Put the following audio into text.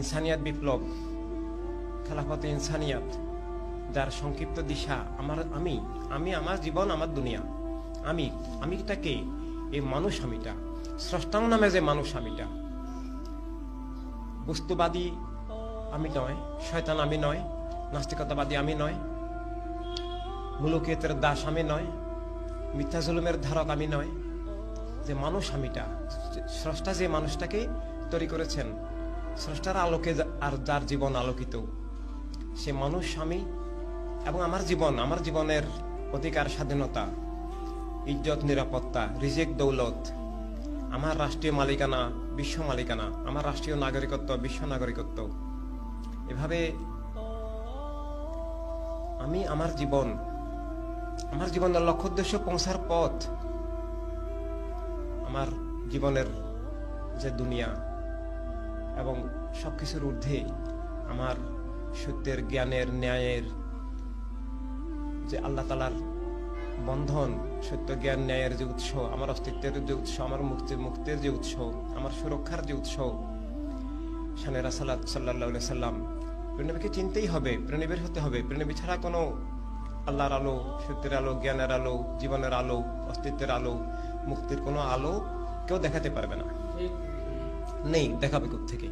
ইনসানিয়াত বিপ্লব, খেলাফত ইনসানিয়াত, যার সংক্ষিপ্ত দিশা আমার, আমি আমি আমার জীবন, আমার দুনিয়া। আমি আমিটাকে এই মানুষ আমিটা স্রষ্টাং নামে যে মানুষ আমিটা বস্তুবাদী আমি নয়, শয়তান আমি নয়, নাস্তিকতাবাদী আমি নয় মুলুকিয়তের দাস আমি নয়, মিথ্যা জুলুমের ধারক আমি নয়। যে মানুষ আমিটা স্রষ্টা যে মানুষটাকে তৈরি করেছেন স্রষ্টার আলোকে আর যার জীবন আলোকিত, সে মানুষ, স্বামী এবং আমার জীবন, আমার জীবনের অধিকার, স্বাধীনতা, ইজ্জত, নিরাপত্তা, রিজেক, দৌলত, আমার রাষ্ট্রীয় মালিকানা, বিশ্ব মালিকানা, আমার রাষ্ট্রীয় নাগরিকত্ব, বিশ্ব নাগরিকত্ব। এভাবে আমি আমার জীবন, আমার জীবনের লক্ষ্য উদ্দেশ্য পৌঁছার পথ, আমার জীবনের যে দুনিয়া এবং সবকিছুর ঊর্ধ্বে আমার সত্যের জ্ঞানের, ন্যায়ের যে আল্লাহ তালার বন্ধন, সত্য জ্ঞান, ন্যায়ের যে উৎস, আমার অস্তিত্বের যে উৎস, আমার মুক্তি মুক্তির যে উৎস, আমার সুরক্ষার যে উৎস শানেরা সাল্লাহ সাল্লাহ সাল্লাম প্রণবীকে চিনতেই হবে প্রণবীর হতে হবে। প্রণবী ছাড়া কোনো আল্লাহর আলো, সত্যের আলো, জ্ঞানের আলো, জীবনের আলো, অস্তিত্বের আলো, মুক্তির কোনো আলো কেউ দেখাতে পারবে না। নেই দেখাবে থেকে